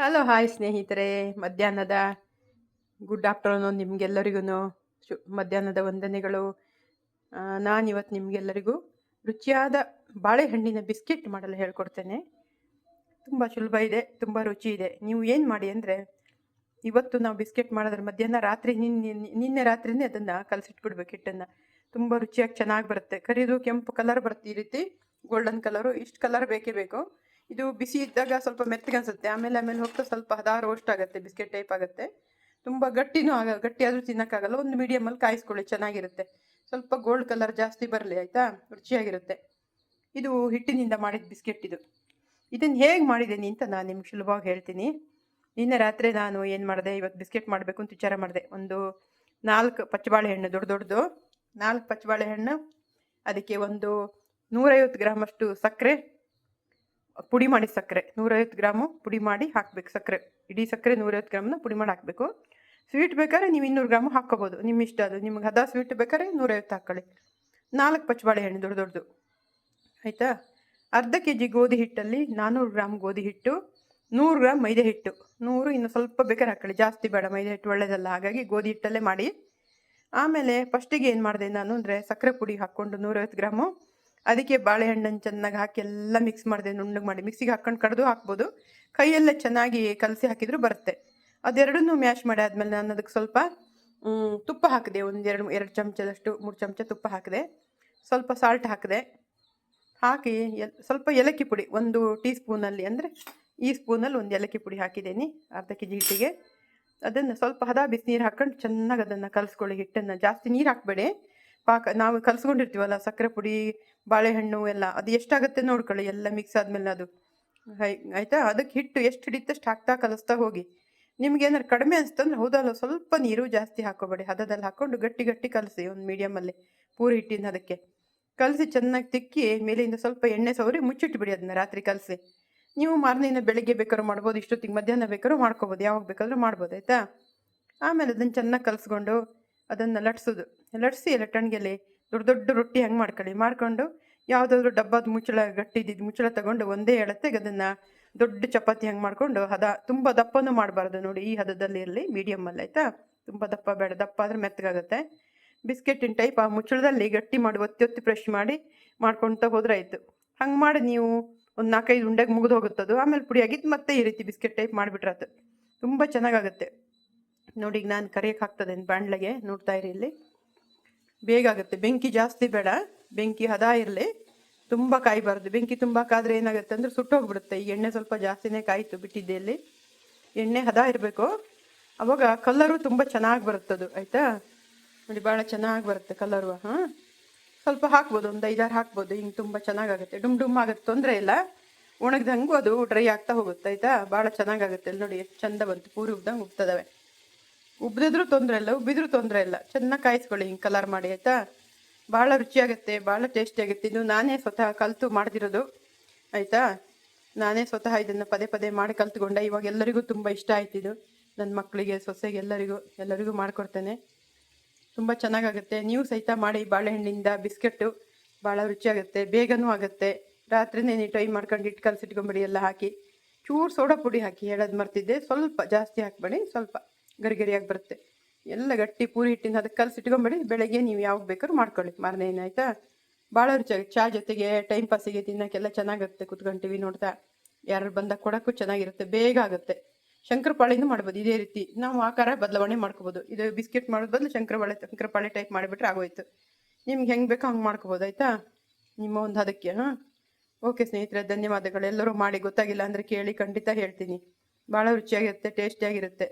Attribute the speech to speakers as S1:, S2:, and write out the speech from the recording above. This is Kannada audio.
S1: ಹಲೋ ಹಾಯ್ ಸ್ನೇಹಿತರೆ. ಮಧ್ಯಾಹ್ನದ ಗುಡ್ ಆಫ್ಟರ್ನೂನ್ ನಿಮಗೆಲ್ಲರಿಗೂ ಶು, ಮಧ್ಯಾಹ್ನದ ವಂದನೆಗಳು. ನಾನಿವತ್ತು ನಿಮಗೆಲ್ಲರಿಗೂ ರುಚಿಯಾದ ಬಾಳೆಹಣ್ಣಿನ ಬಿಸ್ಕೆಟ್ ಮಾಡಲು ಹೇಳ್ಕೊಡ್ತೇನೆ. ತುಂಬ ಸುಲಭ ಇದೆ, ತುಂಬ ರುಚಿ ಇದೆ. ನೀವು ಏನು ಮಾಡಿ ಅಂದರೆ, ಇವತ್ತು ನಾವು ಬಿಸ್ಕೆಟ್ ಮಾಡಿದ್ರೆ ಮಧ್ಯಾಹ್ನ ರಾತ್ರಿ ನಿನ್ನೆ ನಿನ್ನೆ ರಾತ್ರಿನೇ ಅದನ್ನು ಕಲಸಿಟ್ಬಿಡ್ಬೇಕು ಹಿಟ್ಟನ್ನು. ತುಂಬ ರುಚಿಯಾಗಿ ಚೆನ್ನಾಗಿ ಬರುತ್ತೆ. ಕರಿದು ಕೆಂಪು ಕಲರ್ ಬರುತ್ತೆ ಈ ರೀತಿ. ಗೋಲ್ಡನ್ ಕಲರು ಇಷ್ಟು ಕಲರ್ ಬೇಕೇ ಬೇಕು. ಇದು ಬಿಸಿ ಇದ್ದಾಗ ಸ್ವಲ್ಪ ಮೆತ್ತಗೆ ಅನ್ಸುತ್ತೆ ಆಮೇಲೆ ಆಮೇಲೆ ಹೋಗ್ತಾ ಸ್ವಲ್ಪ ಹದ ರೋಸ್ಟ್ ಆಗುತ್ತೆ, ಬಿಸ್ಕೆಟ್ ಟೈಪ್ ಆಗುತ್ತೆ. ತುಂಬ ಗಟ್ಟಿನೂ ಆಗ, ಗಟ್ಟಿ ಆದರೂ ತಿನ್ನೋಕ್ಕಾಗಲ್ಲ ಒಂದು ಮೀಡಿಯಮಲ್ಲಿ ಕಾಯಿಸ್ಕೊಳ್ಳಿ, ಚೆನ್ನಾಗಿರುತ್ತೆ. ಸ್ವಲ್ಪ ಗೋಲ್ಡ್ ಕಲರ್ ಜಾಸ್ತಿ ಬರಲಿ, ಆಯಿತಾ? ರುಚಿಯಾಗಿರುತ್ತೆ. ಇದು ಹಿಟ್ಟಿನಿಂದ ಮಾಡಿದ ಬಿಸ್ಕೆಟ್ ಇದು. ಇದನ್ನು ಹೇಗೆ ಮಾಡಿದ್ದೀನಿ ಅಂತ ನಾನು ನಿಮ್ಗೆ ಸುಲಭವಾಗಿ ಹೇಳ್ತೀನಿ. ನಿನ್ನೆ ರಾತ್ರಿ ನಾನು ಏನು ಮಾಡಿದೆ? ಇವತ್ತು ಬಿಸ್ಕೆಟ್ ಮಾಡಬೇಕು ಅಂತ ವಿಚಾರ ಮಾಡಿದೆ. ಒಂದು ನಾಲ್ಕು ಪಚ್ಚಬಾಳೆಹಣ್ಣು ದೊಡ್ಡ ದೊಡ್ಡದು. ನಾಲ್ಕು ಪಚ್ಚಬಾಳೆಹಣ್ಣು ಅದಕ್ಕೆ ಒಂದು ನೂರೈವತ್ತು ಗ್ರಾಮಷ್ಟು ಸಕ್ಕರೆ ಪುಡಿ ಮಾಡಿ ಸಕ್ಕರೆ. ನೂರೈವತ್ತು ಗ್ರಾಮು ಪುಡಿ ಮಾಡಿ ಹಾಕಬೇಕು ಸಕ್ಕರೆ. ಇಡೀ ಸಕ್ಕರೆ ನೂರೈವತ್ತು ಗ್ರಾಮ್ನ ಪುಡಿ ಮಾಡಿ ಹಾಕಬೇಕು. ಸ್ವೀಟ್ ಬೇಕಾದ್ರೆ ನೀವು ಇನ್ನೂರು ಗ್ರಾಮು ಹಾಕ್ಕೋಬೋದು. ನಿಮ್ಮ ಇಷ್ಟ ಅದು ನಿಮ್ಗೆ ಹದ ಸ್ವೀಟ್ ಬೇಕಾದ್ರೆ ನೂರೈವತ್ತು ಹಾಕ್ಕೊಳ್ಳಿ ನಾಲ್ಕು ಪಚ್ಚಬಾಳೆಹಣ್ಣು ದೊಡ್ಡ ದೊಡ್ಡದು. ಆಯಿತಾ? ಅರ್ಧ ಕೆ ಜಿ ಗೋಧಿ ಹಿಟ್ಟಲ್ಲಿ ನಾನ್ನೂರು ಗ್ರಾಮ್ ಗೋಧಿ ಹಿಟ್ಟು, ನೂರು ಗ್ರಾಮ್ ಮೈದಾ ಹಿಟ್ಟು. ನೂರು ಇನ್ನು ಸ್ವಲ್ಪ ಬೇಕಾದ್ರೆ ಹಾಕೊಳ್ಳಿ. ಜಾಸ್ತಿ ಬೇಡ, ಮೈದಾ ಹಿಟ್ಟು ಒಳ್ಳೆಯದಲ್ಲ ಹಾಗಾಗಿ ಗೋಧಿ ಹಿಟ್ಟಲ್ಲೇ ಮಾಡಿ. ಆಮೇಲೆ ಫಸ್ಟಿಗೆ ಏನು ಮಾಡಿದೆ ನಾನು ಅಂದರೆ ಸಕ್ಕರೆ ಪುಡಿ ಹಾಕ್ಕೊಂಡು ನೂರೈವತ್ತು ಗ್ರಾಮು ಅದಕ್ಕೆ ಬಾಳೆಹಣ್ಣನ್ನು ಚೆನ್ನಾಗಿ ಹಾಕಿ ಎಲ್ಲ ಮಿಕ್ಸ್ ಮಾಡಿದೆ, ನುಣ್ಣಗೆ ಮಾಡಿ. ಮಿಕ್ಸಿಗೆ ಹಾಕ್ಕೊಂಡು ಕಡ್ದು ಹಾಕ್ಬೋದು. ಕೈಯೆಲ್ಲ ಚೆನ್ನಾಗಿ ಕಲಸಿ ಹಾಕಿದ್ರು ಬರುತ್ತೆ. ಅದೆರಡನ್ನೂ ಮ್ಯಾಶ್ ಮಾಡಿ ಆದಮೇಲೆ ನಾನು ಅದಕ್ಕೆ ಸ್ವಲ್ಪ ತುಪ್ಪ ಹಾಕಿದೆ. ಒಂದು ಎರಡು ಚಮಚದಷ್ಟು, ಮೂರು ಚಮಚ ತುಪ್ಪ ಹಾಕಿದೆ. ಸ್ವಲ್ಪ ಸಾಲ್ಟ್ ಹಾಕಿದೆ. ಹಾಕಿ ಸ್ವಲ್ಪ ಏಲಕ್ಕಿ ಪುಡಿ, ಒಂದು ಟೀ ಸ್ಪೂನಲ್ಲಿ ಅಂದರೆ ಈ ಸ್ಪೂನಲ್ಲಿ ಒಂದು ಏಲಕ್ಕಿ ಪುಡಿ ಹಾಕಿದ್ದೀನಿ, ಅರ್ಧ ಕೆ ಜಿ ಹಿಟ್ಟಿಗೆ. ಅದನ್ನು ಸ್ವಲ್ಪ ಹದ ಬಿಸಿನೀರು ಹಾಕ್ಕೊಂಡು ಚೆನ್ನಾಗಿ ಅದನ್ನು ಕಲಸ್ಕೊಳ್ಳಿ. ಹಿಟ್ಟನ್ನು ಜಾಸ್ತಿ ನೀರು ಹಾಕಬೇಡಿ. ಪಾಕ ನಾವು ಕಲ್ಸ್ಕೊಂಡಿರ್ತೀವಲ್ಲ, ಸಕ್ಕರೆ ಪುಡಿ, ಬಾಳೆಹಣ್ಣು ಎಲ್ಲ, ಅದು ಎಷ್ಟಾಗುತ್ತೆ ನೋಡ್ಕೊಳ್ಳಿ, ಎಲ್ಲ ಮಿಕ್ಸ್ ಆದಮೇಲೆ ಅದು. ಆಯ್ತಾ? ಅದಕ್ಕೆ ಹಿಟ್ಟು ಎಷ್ಟು ಹಿಡಿತಷ್ಟು ಹಾಕ್ತಾ ಕಲಿಸ್ತಾ ಹೋಗಿ. ನಿಮ್ಗೆ ಏನಾರು ಕಡಿಮೆ ಅನಿಸ್ತಂದ್ರೆ ಹೌದಲ್ಲ, ಸ್ವಲ್ಪ ನೀರು ಜಾಸ್ತಿ ಹಾಕೋಬೇಡಿ ಹದದಲ್ಲಿ ಹಾಕ್ಕೊಂಡು ಗಟ್ಟಿ ಗಟ್ಟಿ ಕಲಸಿ, ಒಂದು ಮೀಡಿಯಮಲ್ಲಿ ಪೂರಿ ಹಿಟ್ಟಿನ ಅದಕ್ಕೆ. ಕಲಸಿ ಚೆನ್ನಾಗಿ ತಿಕ್ಕಿ, ಮೇಲಿಂದ ಸ್ವಲ್ಪ ಎಣ್ಣೆ ಸವರಿ ಮುಚ್ಚಿಟ್ಬಿಡಿ ಅದನ್ನ ರಾತ್ರಿ ಕಲಸಿ. ನೀವು ಮಾರನೇನ ಬೆಳಿಗ್ಗೆ ಬೇಕಾದ್ರೂ ಮಾಡ್ಬೋದು, ಇಷ್ಟೊತ್ತಿಗೆ ಮಧ್ಯಾಹ್ನ ಬೇಕಾದ್ರೂ ಮಾಡ್ಕೋಬೋದು, ಯಾವಾಗ ಬೇಕಾದ್ರೂ ಮಾಡ್ಬೋದು, ಆಯಿತಾ? ಆಮೇಲೆ ಅದನ್ನು ಚೆನ್ನಾಗಿ ಕಲಸ್ಕೊಂಡು ಅದನ್ನು ಲಟ್ಸೋದು. ಲಟ್ಸಿ ಲಟ್ಟಣಿಗೆಲ್ಲಿ ದೊಡ್ಡ ದೊಡ್ಡ ರೊಟ್ಟಿ ಹಂಗೆ ಮಾಡ್ಕೊಳ್ಳಿ? ಮಾಡ್ಕೊಂಡು ಯಾವುದಾದ್ರೂ ಡಬ್ಬದ ಮುಚ್ಚಳ ಗಟ್ಟಿದ್ದು ಮುಚ್ಚಳ ತಗೊಂಡು ಒಂದೇ ಎಳತೆಗೆ ಅದನ್ನು ದೊಡ್ಡ ಚಪಾತಿ ಹಂಗೆ ಮಾಡಿಕೊಂಡು ಹದ, ತುಂಬ ದಪ್ಪನೂ ಮಾಡಬಾರ್ದು ನೋಡಿ ಈ ಹದದಲ್ಲಿ ಇರಲಿ ಮೀಡಿಯಮ್ಮಲ್ಲಿ ಆಯಿತಾ? ತುಂಬ ದಪ್ಪ ಬೇಡ, ದಪ್ಪ ಆದರೆ ಮೆತ್ತಗಾಗುತ್ತೆ. ಬಿಸ್ಕೆಟಿನ ಟೈಪ್ ಆ ಮುಚ್ಚಳದಲ್ಲಿ ಗಟ್ಟಿ ಮಾಡಿ ಒತ್ತಿ ಒತ್ತಿ ಫ್ರೆಶ್ ಮಾಡಿ ಮಾಡ್ಕೊಳ್ತಾ ಹೋದ್ರೆ ಆಯಿತು. ಹಂಗೆ ಮಾಡಿ ನೀವು ಒಂದು ನಾಲ್ಕೈದು ಉಂಡೆಗೆ ಮುಗಿದು ಹೋಗುತ್ತದು, ಆಮೇಲೆ ಪುಡಿ ಆಗಿದ್ದು ಮತ್ತೆ ಈ ರೀತಿ ಬಿಸ್ಕೆಟ್ ಟೈಪ್ ಮಾಡಿಬಿಟ್ರಾತು ತುಂಬ ಚೆನ್ನಾಗಾಗುತ್ತೆ. ನೋಡಿ ಈಗ ನಾನು ಕರಿಯಕ್ಕೆ ಆಗ್ತದೆ ನೋಡ್ತಾ ಇರಿ ಇಲ್ಲಿ. ಬೇಗ ಆಗುತ್ತೆ. ಬೆಂಕಿ ಜಾಸ್ತಿ ಬೇಡ. ಬೆಂಕಿ ಹದ ಇರಲಿ. ತುಂಬ ಕಾಯಬಾರ್ದು. ಬೆಂಕಿ ತುಂಬ ಕಾದ್ರೆ ಏನಾಗುತ್ತೆ ಅಂದ್ರೆ ಸುಟ್ಟೋಗ್ಬಿಡುತ್ತೆ ಈ ಎಣ್ಣೆ ಸ್ವಲ್ಪ ಜಾಸ್ತಿನೇ ಕಾಯಿತು ಬಿಟ್ಟಿದ್ದೆ ಇಲ್ಲಿ. ಎಣ್ಣೆ ಹದ ಇರಬೇಕು. ಅವಾಗ ಕಲ್ಲರು ತುಂಬ ಚೆನ್ನಾಗಿ ಬರುತ್ತದು. ಆಯಿತಾ? ನೋಡಿ ಭಾಳ ಚೆನ್ನಾಗಿ ಬರುತ್ತೆ ಕಲ್ಲರು ಹಾಂ? ಸ್ವಲ್ಪ ಹಾಕ್ಬೋದು. ಒಂದು ಐದಾರು ಹಾಕ್ಬೋದು. ಹಿಂಗೆ ತುಂಬ ಚೆನ್ನಾಗಾಗುತ್ತೆ ಡುಮ್ ಡುಮ್ ಆಗುತ್ತೆ. ತೊಂದರೆ ಇಲ್ಲ. ಒಣಗ್ದಂಗೂ ಅದು ಡ್ರೈ ಆಗ್ತಾ ಹೋಗುತ್ತೆ. ಆಯಿತಾ? ಭಾಳ ಚೆನ್ನಾಗಾಗುತ್ತೆ ಅಲ್ಲಿ ನೋಡಿ, ಎಷ್ಟು ಚಂದ ಬಂತು. ಪೂರಿ ಉಬ್ದಂಗೆ ಉಬ್ತದವೆ ಉಬ್ದಿದ್ರೂ ತೊಂದರೆ ಇಲ್ಲ, ಉಬ್ಬಿದ್ರು ತೊಂದರೆ ಇಲ್ಲ. ಚೆನ್ನಾಗಿ ಕಾಯಿಸ್ಕೊಳ್ಳಿ, ಹಿಂಗೆ ಕಲರ್ ಮಾಡಿ, ಆಯಿತಾ? ಭಾಳ ರುಚಿಯಾಗುತ್ತೆ, ಭಾಳ ಟೇಸ್ಟಿ ಆಗುತ್ತೆ. ಇದು ನಾನೇ ಸ್ವತಃ ಕಲಿತು ಮಾಡ್ದಿರೋದು, ಆಯಿತಾ? ನಾನೇ ಸ್ವತಃ ಇದನ್ನು ಪದೇ ಪದೇ ಮಾಡಿ ಕಲ್ತ್ಕೊಂಡೆ. ಇವಾಗ ಎಲ್ಲರಿಗೂ ತುಂಬ ಇಷ್ಟ ಆಯ್ತು ಇದು. ನನ್ನ ಮಕ್ಕಳಿಗೆ ಸೊಸೆಗೆ ಎಲ್ಲರಿಗೂ ಎಲ್ಲರಿಗೂ ಮಾಡಿಕೊಡ್ತೇನೆ. ತುಂಬ ಚೆನ್ನಾಗಾಗುತ್ತೆ. ನೀವು ಸಹಿತ ಮಾಡಿ ಬಾಳೆಹಣ್ಣಿಂದ ಬಿಸ್ಕೆಟ್ಟು, ಭಾಳ ರುಚಿಯಾಗುತ್ತೆ, ಬೇಗನೂ ಆಗುತ್ತೆ. ರಾತ್ರಿನೇ ನೀವು ಟ್ರೈ ಮಾಡ್ಕೊಂಡು ಇಟ್ಟು ಕಲಸಿಟ್ಕೊಂಬಿಡಿ, ಎಲ್ಲ ಹಾಕಿ. ಚೂರು ಸೋಡಾ ಪುಡಿ ಹಾಕಿ, ಹೇಳೋದು ಮರ್ತಿದ್ದೆ. ಸ್ವಲ್ಪ ಜಾಸ್ತಿ ಹಾಕ್ಬೇಡಿ, ಸ್ವಲ್ಪ. ಗರಿಗರಿಯಾಗಿ ಬರುತ್ತೆ. ಎಲ್ಲ ಗಟ್ಟಿ ಪೂರಿ ಹಿಟ್ಟಿನ ಅದಕ್ಕೆ ಕಲಸಿಟ್ಕೊಂಬೇಡಿ ಬೆಳಗ್ಗೆ ನೀವು ಯಾವಾಗ ಬೇಕಾದ್ರೂ ಮಾಡ್ಕೊಳ್ಳಿ. ಮಾರನೇ ಏನಾಯ್ತಾ ಭಾಳ ರುಚಿಯಾಗಿ ಚಾ ಜೊತೆಗೆ ಟೈಮ್ ಪಾಸಿಗೆ ತಿನ್ನೋಕ್ಕೆಲ್ಲ ಚೆನ್ನಾಗಿರುತ್ತೆ. ಕುತ್ಕೊಂಡು ಟಿವಿ ನೋಡ್ತಾ. ಯಾರು ಬಂದಾಗ ಕೊಡೋಕ್ಕೂ ಚೆನ್ನಾಗಿರುತ್ತೆ. ಬೇಗ ಆಗುತ್ತೆ. ಶಂಕರಪಾಳೆಯಿಂದ ಮಾಡ್ಬೋದು. ಇದೇ ರೀತಿ. ನಾವು ಆಕಾರ ಬದಲಾವಣೆ ಮಾಡ್ಕೋಬೋದು. ಇದು ಬಿಸ್ಕೆಟ್ ಮಾಡೋದು ಬದಲು ಶಂಕರಪಾಳೆ ಶಂಕರಪಾಳೆ ಟೈಪ್ ಮಾಡಿಬಿಟ್ರೆ ಆಗೋಯ್ತು. ನಿಮ್ಗೆ ಹೆಂಗೆ ಬೇಕೋ ಹಂಗೆ ಮಾಡ್ಕೋಬೋದು, ಆಯಿತಾ? ನಿಮ್ಮ ಒಂದು ಅದಕ್ಕೆ ಹಾಂ? ಓಕೆ ಸ್ನೇಹಿತರೆ, ಧನ್ಯವಾದಗಳು. ಎಲ್ಲರೂ ಮಾಡಿ ಗೊತ್ತಾಗಿಲ್ಲ ಅಂದರೆ ಕೇಳಿ ಖಂಡಿತ ಹೇಳ್ತೀನಿ. ಭಾಳ ರುಚಿಯಾಗಿರುತ್ತೆ, ಟೇಸ್ಟಿಯಾಗಿರುತ್ತೆ.